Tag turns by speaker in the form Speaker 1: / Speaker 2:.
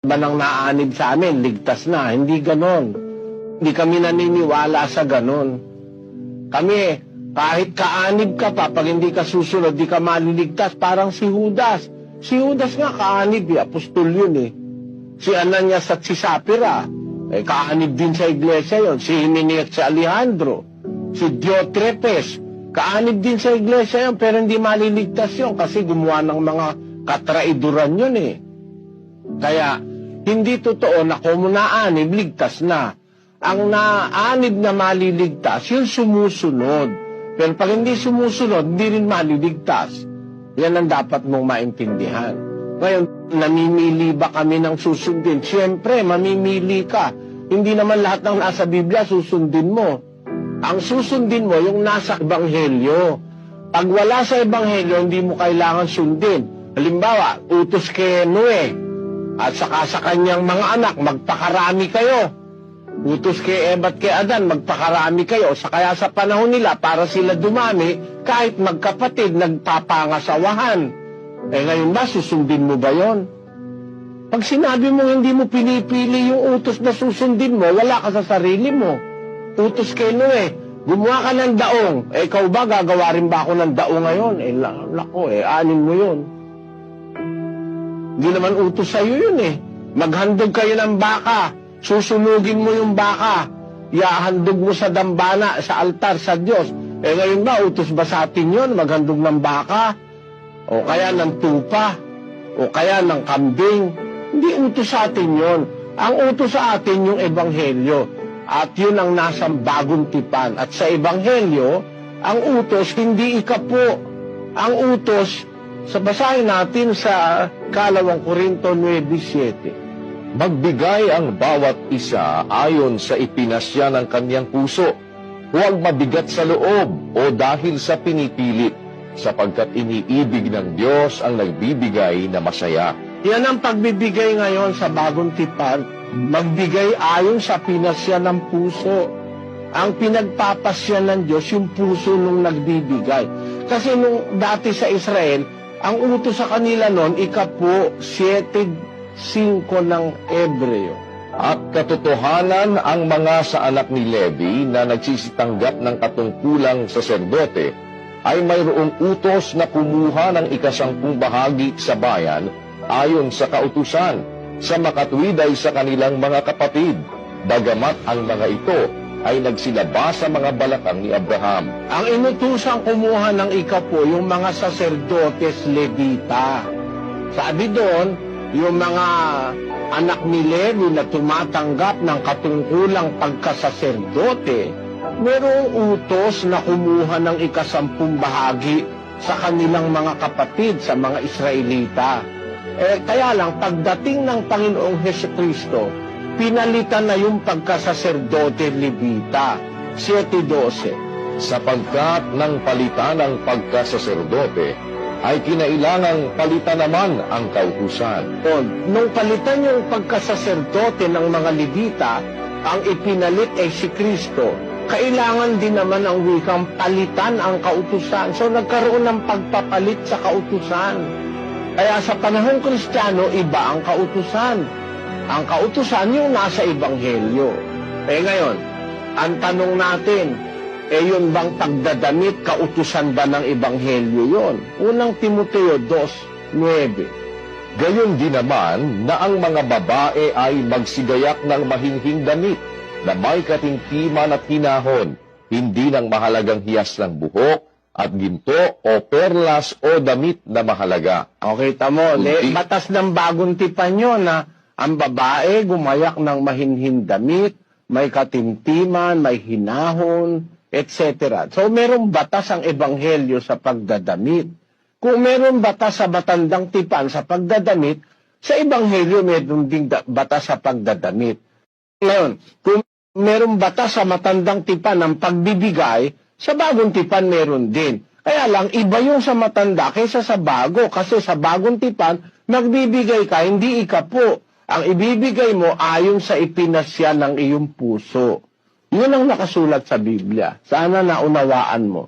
Speaker 1: ba nang naanib sa amin, ligtas na. Hindi ganon. Hindi kami naniniwala sa ganon. Kami, kahit kaanib ka pa, pag hindi ka susunod, di ka maliligtas, parang si Judas. Si Judas nga kaanib, eh, apostol yun eh. Si Ananias at si Sapira, eh, kaanib din sa iglesia yon. Si Himeneas at si Alejandro, si Diotrepes, kaanib din sa iglesia yon, pero hindi maliligtas yon kasi gumawa ng mga katraiduran yun eh. Kaya, hindi totoo na kung naanib, ligtas na. Ang naanib na maliligtas, yung sumusunod. Pero pag hindi sumusunod, hindi rin maliligtas. Yan ang dapat mong maintindihan. Ngayon, namimili ba kami ng susundin? Siyempre, mamimili ka. Hindi naman lahat ng nasa Biblia susundin mo. Ang susundin mo, yung nasa Ebanghelyo. Pag wala sa Ebanghelyo, hindi mo kailangan sundin. Halimbawa, utos kay Noe, at saka sa kanyang mga anak, magpakarami kayo. Utos kay Eva at kay Adan, magpakarami kayo. Sa kaya sa panahon nila, para sila dumami, kahit magkapatid, nagpapangasawahan. Eh ngayon ba, susundin mo ba yon? Pag sinabi mo hindi mo pinipili yung utos na susundin mo, wala ka sa sarili mo. Utos kay Noe, gumawa ka ng daong. Eh, ikaw ba, gagawa rin ba ako ng daong ngayon? Eh, la- lako, eh, anin mo yun. Hindi naman utos sa'yo yun eh. Maghandog kayo ng baka. Susunugin mo yung baka. Iahandog mo sa dambana, sa altar, sa Diyos. Eh ngayon ba, utos ba sa atin yun? Maghandog ng baka? O kaya ng tupa? O kaya ng kambing? Hindi utos sa atin yun. Ang utos sa atin yung ebanghelyo. At yun ang nasa bagong tipan. At sa ebanghelyo, ang utos hindi ikapo. Ang utos sa basahin natin sa kalawang Korinto 9.7.
Speaker 2: Magbigay ang bawat isa ayon sa ipinasya ng kanyang puso. Huwag mabigat sa loob o dahil sa pinipilit, sapagkat iniibig ng Diyos ang nagbibigay na masaya.
Speaker 1: Yan ang pagbibigay ngayon sa bagong tipan. Magbigay ayon sa pinasya ng puso. Ang pinagpapasya ng Diyos, yung puso nung nagbibigay. Kasi nung dati sa Israel, ang utos sa kanila noon, ikapo 7.5 ng Ebreo.
Speaker 2: At katotohanan ang mga sa anak ni Levi na nagsisitanggap ng katungkulang saserdote ay mayroong utos na kumuha ng ikasampung bahagi sa bayan ayon sa kautusan sa makatwid ay sa kanilang mga kapatid. Bagamat ang mga ito ay nagsilaba sa mga balakang ni Abraham.
Speaker 1: Ang inutusang kumuha ng ikapo, yung mga saserdotes levita. Sabi doon, yung mga anak ni Levi na tumatanggap ng katungkulang pagkasaserdote, merong utos na kumuha ng ikasampung bahagi sa kanilang mga kapatid, sa mga Israelita. Eh, kaya lang, pagdating ng Panginoong Heso Kristo, pinalitan na yung pagkasaserdote Levita, 7.12.
Speaker 2: sapagkat ng palitan ng pagkasaserdote ay kinailangang palitan naman ang kautusan.
Speaker 1: O, nung palitan yung pagkasaserdote ng mga Levita, ang ipinalit ay si Kristo. Kailangan din naman ang wikang palitan ang kautusan. So nagkaroon ng pagpapalit sa kautusan. Kaya sa panahong kristyano, iba ang kautusan. Ang kautusan yung nasa Ebanghelyo. Eh ngayon, ang tanong natin, eh yun bang pagdadamit, kautusan ba ng Ebanghelyo yon? Unang Timoteo 2.9
Speaker 2: Gayon din naman na ang mga babae ay magsigayak ng mahinhing damit na may katingkiman at hinahon, hindi ng mahalagang hiyas ng buhok at ginto o perlas o damit na mahalaga.
Speaker 1: Okay, tamo. Le, batas ng bagong tipan yun na ang babae gumayak ng mahinhin damit, may katimtiman, may hinahon, etc. So, merong batas ang ebanghelyo sa pagdadamit. Kung meron batas sa batandang tipan sa pagdadamit, sa ebanghelyo meron ding batas sa pagdadamit. Ngayon, kung meron batas sa matandang tipan ng pagbibigay, sa bagong tipan meron din. Kaya lang, iba yung sa matanda kaysa sa bago. Kasi sa bagong tipan, nagbibigay ka, hindi ikapo. Ang ibibigay mo ayon sa ipinasya ng iyong puso. Yun ang nakasulat sa Biblia. Sana naunawaan mo.